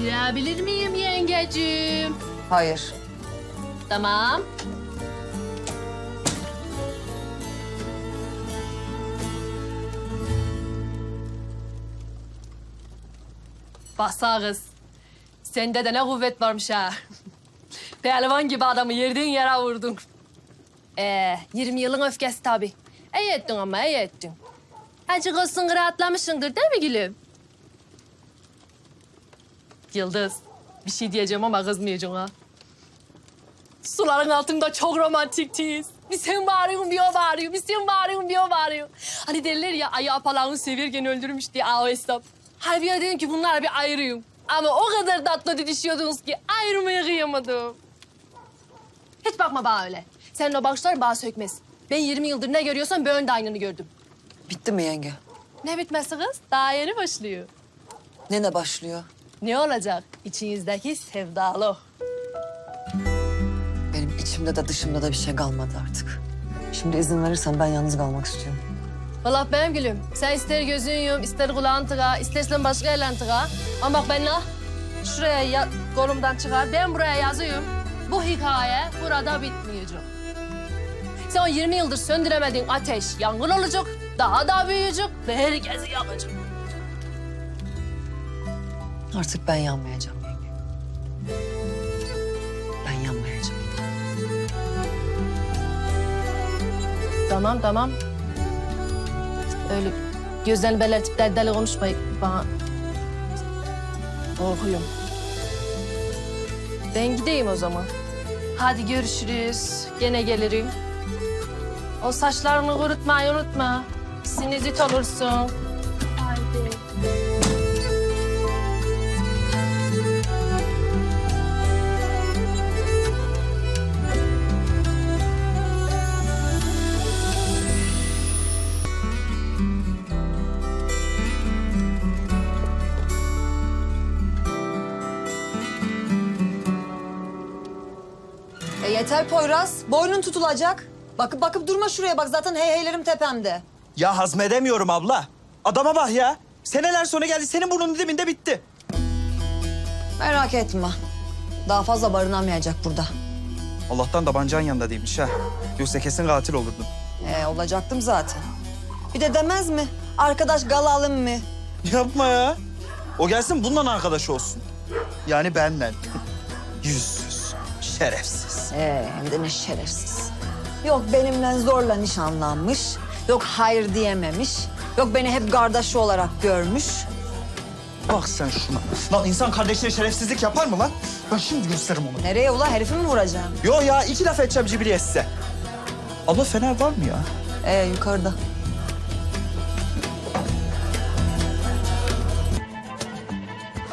Girebilir miyim yengecim? Hayır. Tamam. Basa kız. Sende de ne kuvvet varmış ha. Pehlivan gibi adamı yerden yere vurdun. Ee, 20 yılın öfkesi tabii. İyi ettin ama iyi ettin. Acık olsun rahatlamışsındır değil mi gülüm? Yıldız, bir şey diyeceğim ama kızmayacaksın ha. Suların altında çok romantiktiyiz. Bir sen bağırıyorsun, bir o bağırıyor. Bir sen bağırıyorsun, bir o bağırıyor. Hani derler ya ayı apalağını severken öldürmüş diye aa o hesap. Halbuki dedim ki bunlara bir ayırayım. Ama o kadar tatlı didişiyordunuz ki ayırmaya kıyamadım. Hiç bakma bana öyle. Senin o bakışlar bağ sökmez. Ben 20 yıldır ne görüyorsam ben de aynını gördüm. Bitti mi yenge? Ne bitmesi kız? Daha yeni başlıyor. Ne ne başlıyor? Ne olacak? İçinizdeki sevdalı. Benim içimde de dışımda da bir şey kalmadı artık. Şimdi izin verirsen ben yalnız kalmak istiyorum. Vallahi benim gülüm. Sen ister gözün yum, ister kulağın tıka, istersen başka yerden tıka. Ama bak ben ne? Şuraya ya, kolumdan çıkar. Ben buraya yazıyorum. Bu hikaye burada bitmeyecek. Sen o 20 yıldır söndüremediğin ateş yangın olacak. Daha da büyüyecek ve herkesi yakacak. Artık ben yanmayacağım yenge. Ben yanmayacağım. Tamam tamam. Öyle gözlerini belirtip deli deli konuşmayın bana. Korkuyorum. Ben gideyim o zaman. Hadi görüşürüz. Gene gelirim. O saçlarını kurutmayı unutma. Sinüzit olursun. Yeter Poyraz. Boynun tutulacak. Bakıp bakıp durma şuraya bak zaten hey heylerim tepemde. Ya hazmedemiyorum abla. Adama bak ya. Seneler sonra geldi senin burnunun dibinde bitti. Merak etme. Daha fazla barınamayacak burada. Allah'tan tabancan yanında değilmiş ha. Yoksa kesin katil olurdun. E olacaktım zaten. Bir de demez mi? Arkadaş galalım mı? Yapma ya. O gelsin bununla arkadaş olsun. Yani benden. Yüzsüz, şerefsiz. Ee, hem de ne şerefsiz. Yok benimle zorla nişanlanmış. Yok hayır diyememiş. Yok beni hep kardeşi olarak görmüş. Bak sen şuna. Lan insan kardeşine şerefsizlik yapar mı lan? Ben şimdi gösteririm onu. Nereye ula herifi mi vuracağım? Yo ya iki laf edeceğim Cibriye size. Abla fener var mı ya? Ee yukarıda.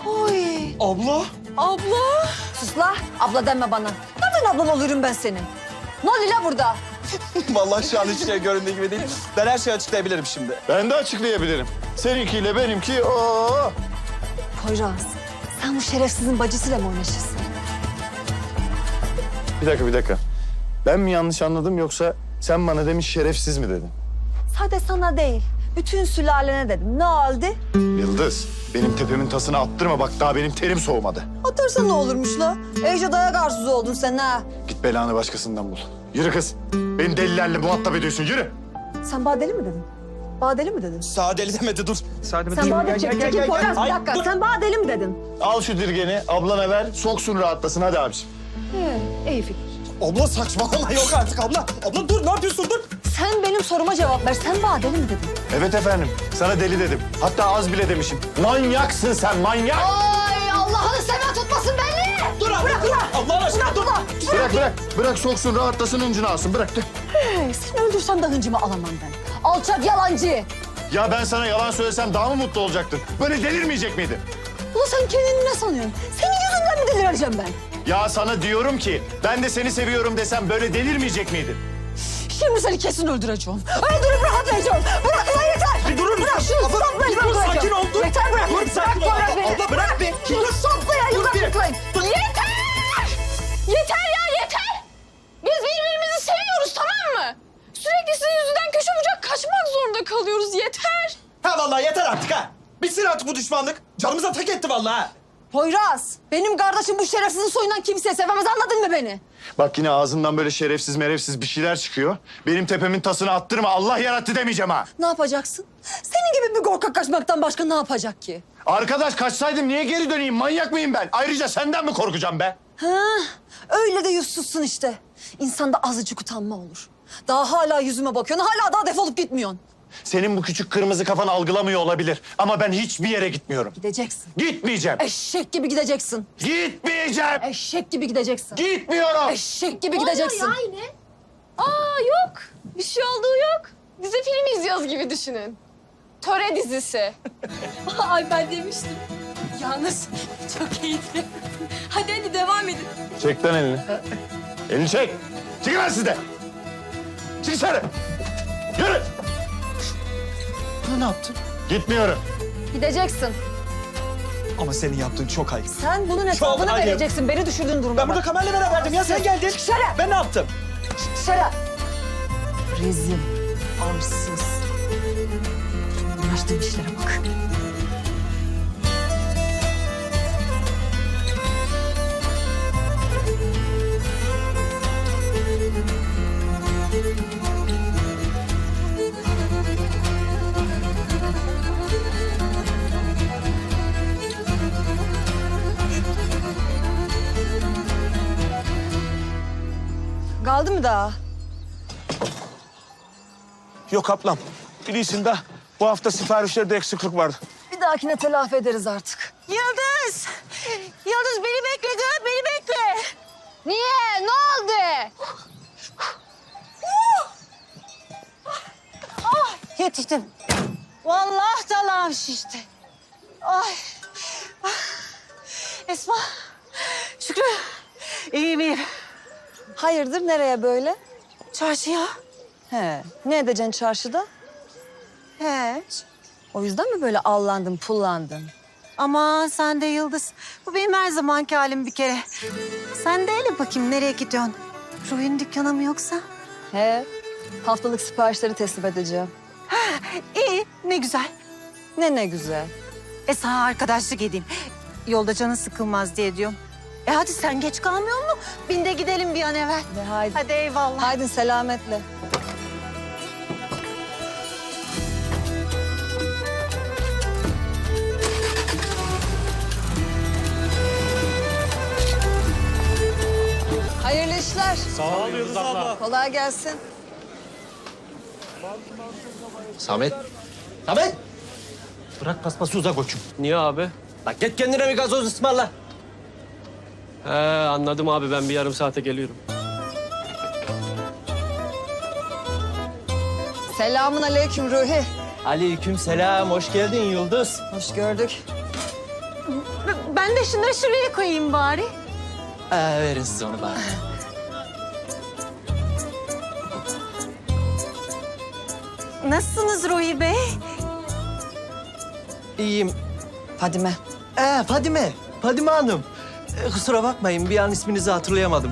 Oy. Abla. Abla. Sus la. Abla deme bana. Nereden ablan olurum ben senin? Ne oluyor la burada? Vallahi şu an hiç şey göründüğü gibi değil. Ben her şeyi açıklayabilirim şimdi. Ben de açıklayabilirim. Seninkiyle benimki o. Poyraz, sen bu şerefsizin bacısıyla mı oynaşırsın? Bir dakika bir dakika. Ben mi yanlış anladım yoksa sen bana demiş şerefsiz mi dedin? Sade sana değil, bütün sülalene dedim. Ne oldu? Yıldız, benim tepemin tasını attırma bak daha benim terim soğumadı. Atarsa ne olurmuş la? Iyice dayak arsız oldun sen ha. Git belanı başkasından bul. Yürü kız. Beni delilerle muhatap ediyorsun yürü. Sen badeli mi dedin? Badeli mi dedin? Sadeli demedi dur. Sadeli Sen badeli çek, çekil Poyraz bir dakika. dur. Sen badeli mi dedin? Al şu dirgeni ablana ver soksun rahatlasın hadi abiciğim. He, iyi fikir. Abla saçmalama yok artık abla. Abla dur ne yapıyorsun dur. Sen benim soruma cevap ver. Sen badeli mi dedin? Evet efendim sana deli dedim. Hatta az bile demişim. Manyaksın sen manyak. Ay Allah'ını seven tutmasın beni! Dur abla dur. Allah aşkına dur. Bırak bırak. Bırak soksun rahatlasın öncünü alsın bırak de. Hey, seni öldürsem de hıncımı alamam ben. Alçak yalancı. Ya ben sana yalan söylesem daha mı mutlu olacaktın? Böyle delirmeyecek miydin? Ulan sen kendini ne sanıyorsun? Senin yüzünden mi delireceğim ben? Ya sana diyorum ki ben de seni seviyorum desem böyle delirmeyecek miydin? Şimdi seni kesin öldüreceğim. Öldürüp rahatlayacağım. Bırak ulan yeter. Bir durur musun? Bırak şunu Abla, saplayın. bir dur, bırakacağım. sakin ol, dur. Yeter bırak. Dur, beni, sakin ol, bırak beni. abla, bırak bir. Şunu saplayın. Dur bir. bırakmayın. Yeter! Yeter ya yeter! Biz birbirimizi seviyoruz tamam mı? Sürekli sizin yüzünden köşe bucak kaçmak zorunda kalıyoruz yeter. Ha vallahi yeter artık ha. Bitsin artık bu düşmanlık. Canımıza tak etti vallahi. ha. Poyraz, benim kardeşim bu şerefsizin soyundan kimseye sevemez anladın mı beni? Bak yine ağzından böyle şerefsiz merefsiz bir şeyler çıkıyor. Benim tepemin tasını attırma Allah yarattı demeyeceğim ha. Ne yapacaksın? Senin gibi bir korkak kaçmaktan başka ne yapacak ki? Arkadaş kaçsaydım niye geri döneyim? Manyak mıyım ben? Ayrıca senden mi korkacağım be? Ha, öyle de yüzsüzsün işte. İnsanda azıcık utanma olur. Daha hala yüzüme bakıyorsun, hala daha defolup gitmiyorsun. Senin bu küçük kırmızı kafan algılamıyor olabilir. Ama ben hiçbir yere gitmiyorum. Gideceksin. Gitmeyeceğim. Eşek gibi gideceksin. Gitmeyeceğim. Eşek gibi gideceksin. Gitmiyorum. Eşek gibi gideceksin. Oluyor ya yine. Aa yok. Bir şey olduğu yok. Dizi film izliyoruz gibi düşünün. Töre dizisi. Ay ben demiştim. Yalnız çok iyiydi. Hadi hadi devam edin. Çek lan elini. elini çek. Çıkın lan siz de. Çık dışarı. Yürü. Ne yaptın? Gitmiyorum. Gideceksin. Ama senin yaptığın çok ayıp. Sen bunun hesabını ayıp. vereceksin. Beni düşürdüğün duruma Ben burada. Kamer'le beraberdim ya sen geldin. Dışarı. Ben ne yaptım? Dışarı. Rezil, arsız. Uğraştığın işlere bak. Daha? Yok ablam. Biliyorsun da bu hafta siparişlerde eksiklik vardı. Bir dahakine telafi ederiz artık. Yıldız! Yıldız beni bekle kız, beni bekle. Niye? Ne oldu? Yetiştim. Vallahi dalağım şişti. Ay. Ah. Esma. Şükrü. İyiyim iyiyim. Hayırdır nereye böyle? Çarşıya. He. Ne edeceksin çarşıda? Hiç. O yüzden mi böyle allandın, pullandın? Aman sen de Yıldız. Bu benim her zamanki halim bir kere. Sen de hele bakayım nereye gidiyorsun? Ruhi'nin dükkanı mı yoksa? He. Haftalık siparişleri teslim edeceğim. İyi, ne güzel. Ne ne güzel. E sana arkadaşlık edeyim. Yolda canın sıkılmaz diye diyorum. E hadi sen geç kalmıyor mu? Bin de gidelim bir an evvel. Ve haydi. Hadi eyvallah. Haydi selametle. Hayırlı işler. Sağ ol Yıldız abla. Kolay gelsin. Samet. Samet. Bırak paspası uzak koçum. Niye abi? Bak git kendine bir gazoz ısmarla. He anladım abi ben bir yarım saate geliyorum. Selamun aleyküm Ruhi. Aleyküm selam. Hoş geldin Yıldız. Hoş gördük. Ben de şunları şuraya koyayım bari. Ee, verin siz onu bana. Nasılsınız Ruhi Bey? İyiyim. Fadime. Ee, Fadime. Fadime Hanım. Ee, kusura bakmayın bir an isminizi hatırlayamadım.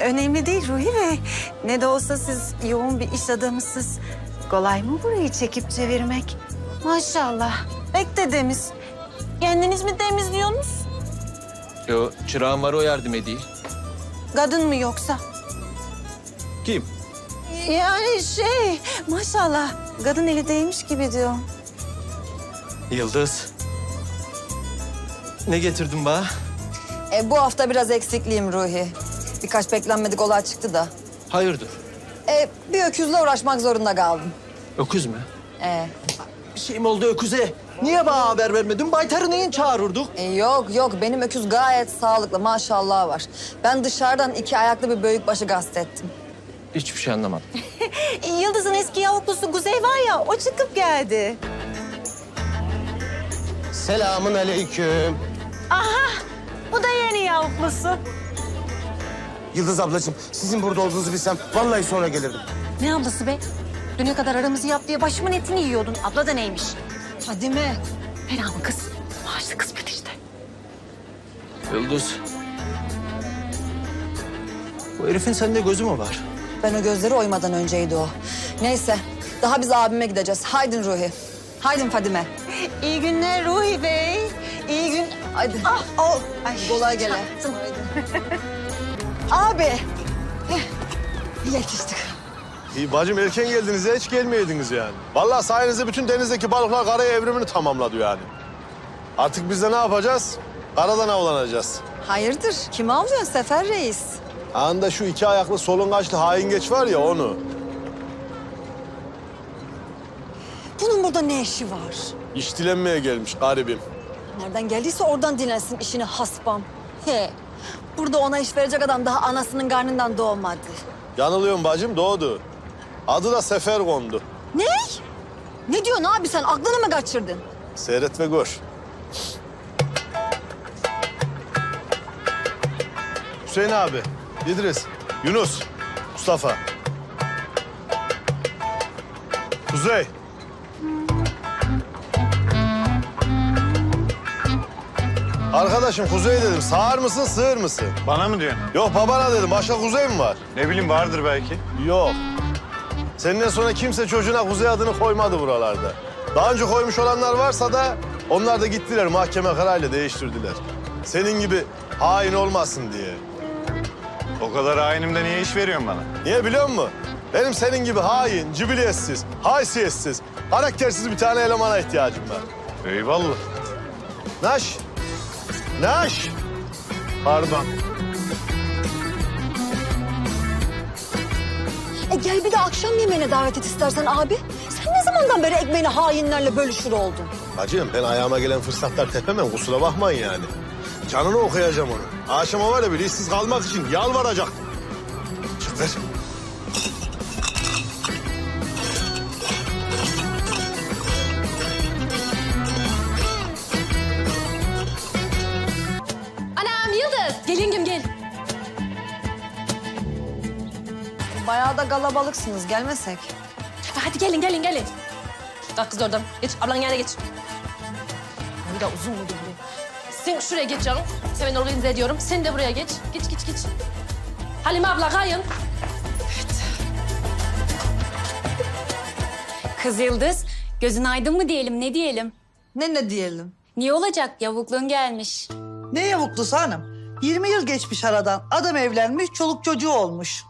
Önemli değil Ruhi Bey. Ne de olsa siz yoğun bir iş adamısınız. Kolay mı burayı çekip çevirmek? Maşallah. Pek dedemiz. Kendiniz mi temizliyorsunuz? Yo, çırağım var o yardım edeyim. Kadın mı yoksa? Kim? Yani şey maşallah kadın eli değmiş gibi diyor. Yıldız. Ne getirdin bana? E, bu hafta biraz eksikliğim Ruhi. Birkaç beklenmedik olay çıktı da. Hayırdır? E, bir öküzle uğraşmak zorunda kaldım. Öküz mü? E, Bir şey mi oldu öküze? Niye bana haber vermedin? Baytarı neyin çağırırdık? e, yok yok benim öküz gayet sağlıklı maşallah var. Ben dışarıdan iki ayaklı bir büyükbaşı gastettim. Hiçbir şey anlamadım. Yıldız'ın eski yavuklusu Kuzey var ya o çıkıp geldi. Selamun aleyküm. Bu da yeni yavuklusu. Yıldız ablacığım, sizin burada olduğunuzu bilsem vallahi sonra gelirdim. Ne ablası be? Düne kadar aramızı yap diye başımın etini yiyordun. Abla da neymiş? Fadime. Fena mı kız? Maaşlı kısmet işte. Yıldız. Bu herifin sende gözü mü var? Ben o gözleri oymadan önceydi o. Neyse daha biz abime gideceğiz. Haydin Ruhi. Haydin Fadime. İyi günler Ruhi Bey. İyi gün... Hadi. Ah, al. Ay, kolay gele. Abi. eh, Yetiştik. İyi bacım erken geldiniz ya hiç gelmeyeydiniz yani. Vallahi sayenizde bütün denizdeki balıklar karaya evrimini tamamladı yani. Artık biz de ne yapacağız? Karadan avlanacağız. Hayırdır? Kimi avlıyorsun Sefer Reis? Anında şu iki ayaklı solungaçlı hain geç var ya onu. Bunun burada ne işi var? İş dilenmeye gelmiş garibim. Nereden geldiyse oradan dinlensin işini haspam. He. Burada ona iş verecek adam daha anasının karnından doğmadı. Yanılıyorum bacım doğdu. Adı da Sefer kondu. Ne? Ne diyorsun abi sen? Aklını mı kaçırdın? Seyret ve gör. Hüseyin abi, İdris, Yunus, Mustafa. Kuzey. Arkadaşım Kuzey dedim. Sağır mısın, sığır mısın? Bana mı diyorsun? Yok babana dedim. Başka Kuzey mi var? Ne bileyim vardır belki. Yok. Senden sonra kimse çocuğuna Kuzey adını koymadı buralarda. Daha önce koymuş olanlar varsa da onlar da gittiler mahkeme kararıyla değiştirdiler. Senin gibi hain olmasın diye. O kadar hainimde niye iş veriyorsun bana? Niye biliyor musun? Benim senin gibi hain, cibiliyetsiz, haysiyetsiz, karaktersiz bir tane elemana ihtiyacım var. Eyvallah. Naş. Naş. Pardon. E gel bir de akşam yemeğine davet et istersen abi. Sen ne zamandan beri ekmeğini hainlerle bölüşür oldun? Bacım ben ayağıma gelen fırsatlar tepemem kusura bakmayın yani. Canını okuyacağım onu. Akşama var ya bir işsiz kalmak için yalvaracak. Çık ver. Bayağı da kalabalıksınız gelmesek. Hadi gelin gelin gelin. Kalk kız oradan. Geç ablanın yanına geç. Bir daha uzun oldu buraya. Sen şuraya geç canım. Sen ben organize ediyorum. Sen de buraya geç. Geç geç geç. Halime abla kayın. Kız Yıldız, gözün aydın mı diyelim, ne diyelim? Ne ne diyelim? Niye olacak? Yavukluğun gelmiş. Ne yavuklusu hanım? 20 yıl geçmiş aradan. Adam evlenmiş, çoluk çocuğu olmuş.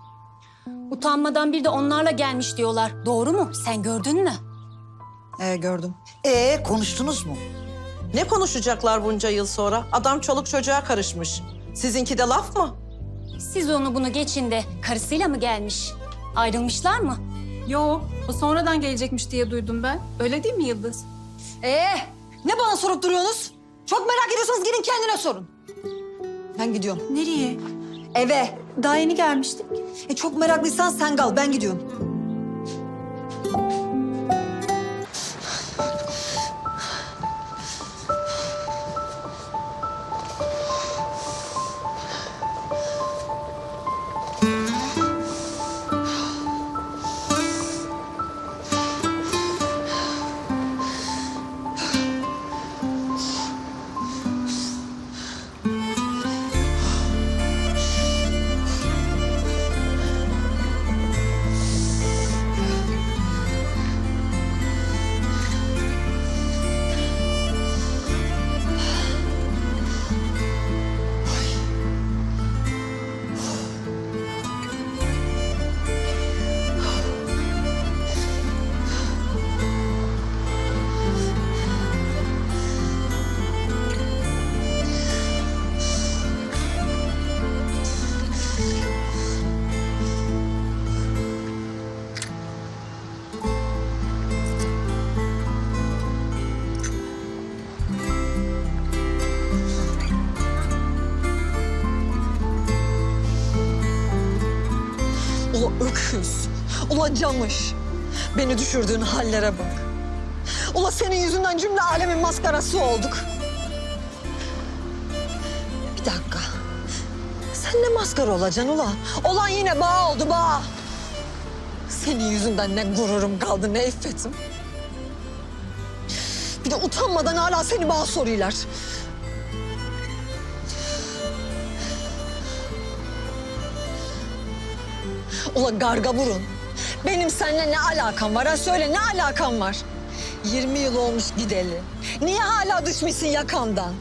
Utanmadan bir de onlarla gelmiş diyorlar. Doğru mu? Sen gördün mü? Ee gördüm. Ee konuştunuz mu? Ne konuşacaklar bunca yıl sonra? Adam çoluk çocuğa karışmış. Sizinki de laf mı? Siz onu bunu geçin de karısıyla mı gelmiş? Ayrılmışlar mı? Yok, o sonradan gelecekmiş diye duydum ben. Öyle değil mi Yıldız? Ee ne bana sorup duruyorsunuz? Çok merak ediyorsanız gidin kendine sorun. Ben gidiyorum. Nereye? Eve. Daha yeni gelmiştik. E çok meraklıysan sen kal ben gidiyorum. Ula. Beni düşürdüğün hallere bak. Ula senin yüzünden cümle alemin maskarası olduk. Bir dakika. Sen ne maskara olacaksın ula? Olan yine bağ oldu bağ. Senin yüzünden ne gururum kaldı ne iffetim. Bir de utanmadan hala seni bağ soruyorlar. Ula garga burun. Benim seninle ne alakam var ha söyle ne alakam var? 20 yıl olmuş gideli. Niye hala düşmüşsün yakamdan?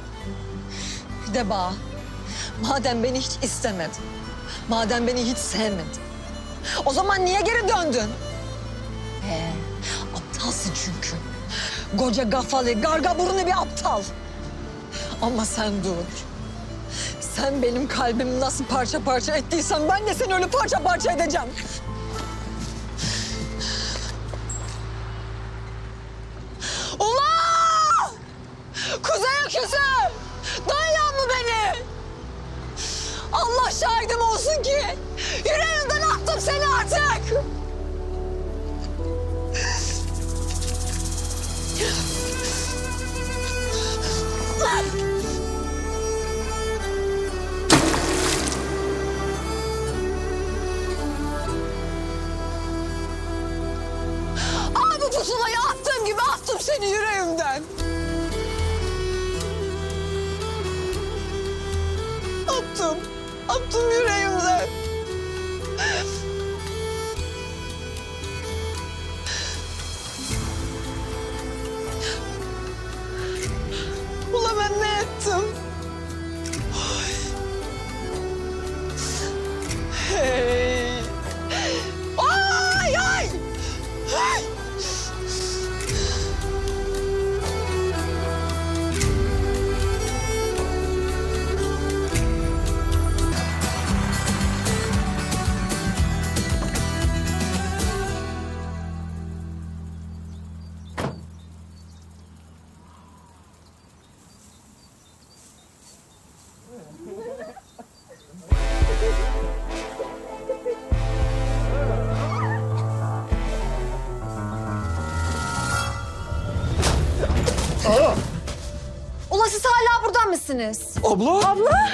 Bir de bak, madem beni hiç istemedin, madem beni hiç sevmedin, o zaman niye geri döndün? Ee, aptalsın çünkü. Koca gafalı, garga burunlu bir aptal. Ama sen dur. Sen benim kalbimi nasıl parça parça ettiysen ben de seni öyle parça parça edeceğim. Attım yüreğimden. Ula siz hala burada mısınız? Abla. Abla?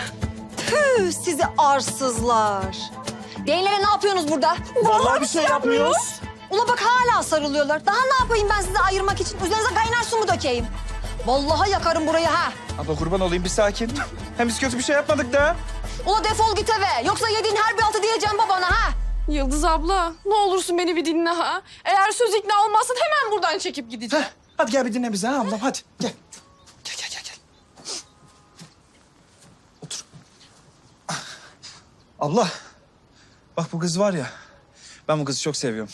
Tüh sizi arsızlar. Değillere ne yapıyorsunuz burada? Vallahi bir şey yapmıyoruz. Ula bak hala sarılıyorlar. Daha ne yapayım ben sizi ayırmak için? Üzerinize kaynar su mu dökeyim? Vallahi yakarım burayı ha. Abla kurban olayım bir sakin. Hem biz kötü bir şey yapmadık da. Ula defol git eve. Yoksa yediğin her bir altı diyeceğim babana ha. Yıldız abla ne olursun beni bir dinle ha. Eğer söz ikna olmazsan hemen buradan çekip gideceğim. Hadi gel bir dinle bizi ha ablam hadi gel. Gel gel gel gel. Otur. Abla. Bak bu kız var ya. Ben bu kızı çok seviyorum.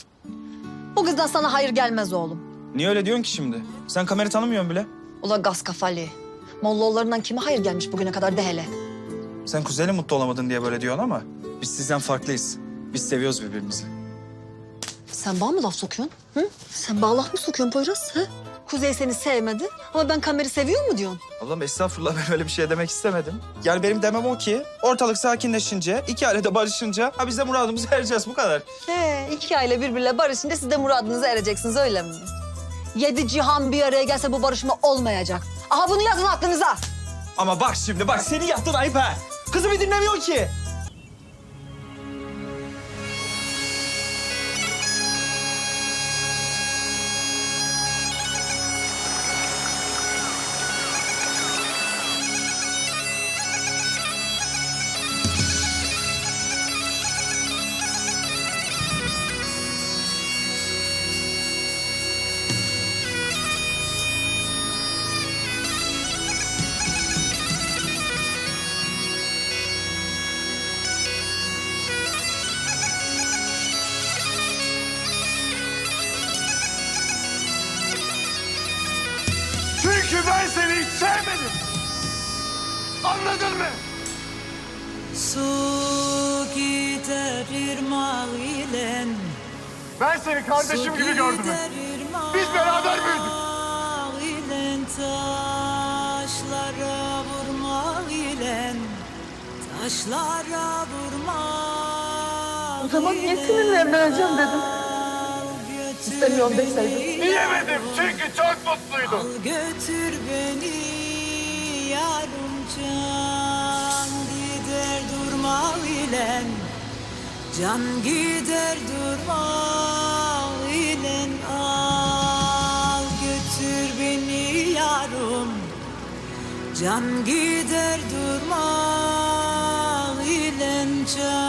Bu kızdan sana hayır gelmez oğlum. Niye öyle diyorsun ki şimdi? Sen kamerayı tanımıyorsun bile. Ula gaz kafalı. Mollaoğullarından kime hayır gelmiş bugüne kadar de hele. Sen kuzeyle mutlu olamadın diye böyle diyorsun ama biz sizden farklıyız. Biz seviyoruz birbirimizi. Sen bana mı laf sokuyorsun? Hı? Sen bana laf mı sokuyorsun Poyraz? Hı? Kuzey seni sevmedi ama ben Kamer'i seviyor mu diyorsun? Ablam estağfurullah ben öyle bir şey demek istemedim. Yani benim demem o ki ortalık sakinleşince, iki aile barışınca ha biz de muradımızı ereceğiz bu kadar. He, iki aile birbiriyle barışınca siz de muradınıza ereceksiniz öyle mi? Yedi cihan bir araya gelse bu barışma olmayacak. Aha bunu yazın aklınıza. Ama bak şimdi bak seni yaptın ayıp ha. Kızı bir dinlemiyor ki. Sevmedim. Anladın mı? Su gider irmak ile Ben seni kardeşim gibi gördüm. Biz beraber büyüdük. taşlara vurma ile taşlara vurma O zaman niye seninle evleneceğim dedim. İstemiyorum deseydim. Diyemedim çünkü çok mutluydum. Al götür beni yarım can gider durma ile Can gider durma ile al götür beni yarım. Can gider durma ile can